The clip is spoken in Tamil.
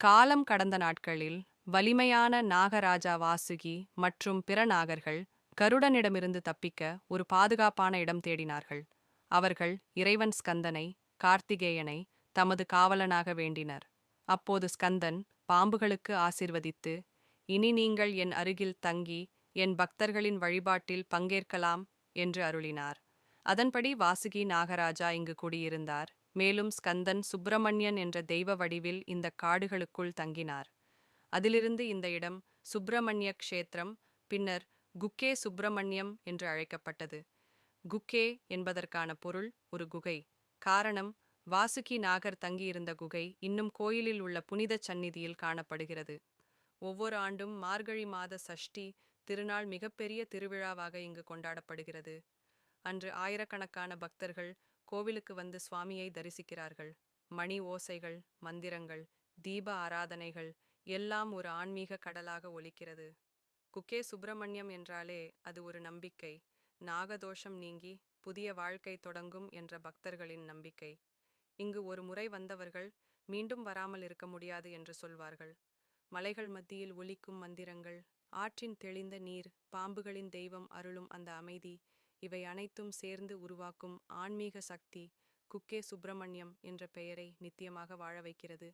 காலம் கடந்த நாட்களில் வலிமையான நாகராஜா வாசுகி மற்றும் பிற நாகர்கள் கருடனிடமிருந்து தப்பிக்க ஒரு பாதுகாப்பான இடம் தேடினார்கள். அவர்கள் இறைவன் ஸ்கந்தனை கார்த்திகேயனை தமது காவலனாக வேண்டினர். அப்போது ஸ்கந்தன் பாம்புகளுக்கு ஆசிர்வதித்து இனி நீங்கள் என் அருகில் தங்கி என் பக்தர்களின் வழிபாட்டில் பங்கேற்கலாம் என்று அருளினார். அதன்படி வாசுகி நாகராஜா இங்கு குடியிருந்தார். மேலும் ஸ்கந்தன் சுப்பிரமணியன் என்ற தெய்வ வடிவில் இந்த காடுகளுக்குள் தங்கினார். அதிலிருந்து இந்த இடம் சுப்பிரமணிய க்ஷேத்திரம் பின்னர் குக்கே சுப்பிரமணியம் என்று அழைக்கப்பட்டது. குக்கே என்பதற்கான பொருள் ஒரு குகை. காரணம் வாசுகி நாகர் தங்கியிருந்த குகை இன்னும் கோயிலில் உள்ள புனித சந்நிதியில் காணப்படுகிறது. ஒவ்வொரு ஆண்டும் மார்கழி மாத சஷ்டி திருநாள் மிகப்பெரிய திருவிழாவாக இங்கு கொண்டாடப்படுகிறது. அன்று ஆயிரக்கணக்கான பக்தர்கள் கோவிலுக்கு வந்து சுவாமியை தரிசிக்கிறார்கள். மணி ஓசைகள் மந்திரங்கள் தீப ஆராதனைகள் எல்லாம் ஒரு ஆன்மீக கடலாக ஒலிக்கிறது. குக்கே சுப்பிரமணியம் என்றாலே அது ஒரு நம்பிக்கை. நாகதோஷம் நீங்கி புதிய வாழ்க்கை தொடங்கும் என்ற பக்தர்களின் நம்பிக்கை. இங்கு ஒரு முறை வந்தவர்கள் மீண்டும் வராமல் இருக்க முடியாது என்று சொல்வார்கள். மலைகள் மத்தியில் ஒலிக்கும் மந்திரங்கள் ஆற்றின் தெளிந்த நீர் பாம்புகளின் தெய்வம் அருளும் அந்த அமைதி இவை அனைத்தும் சேர்ந்து உருவாக்கும் ஆன்மீக சக்தி குக்கே சுப்பிரமணியம் என்ற பெயரை நித்தியமாக வாழ வைக்கிறது.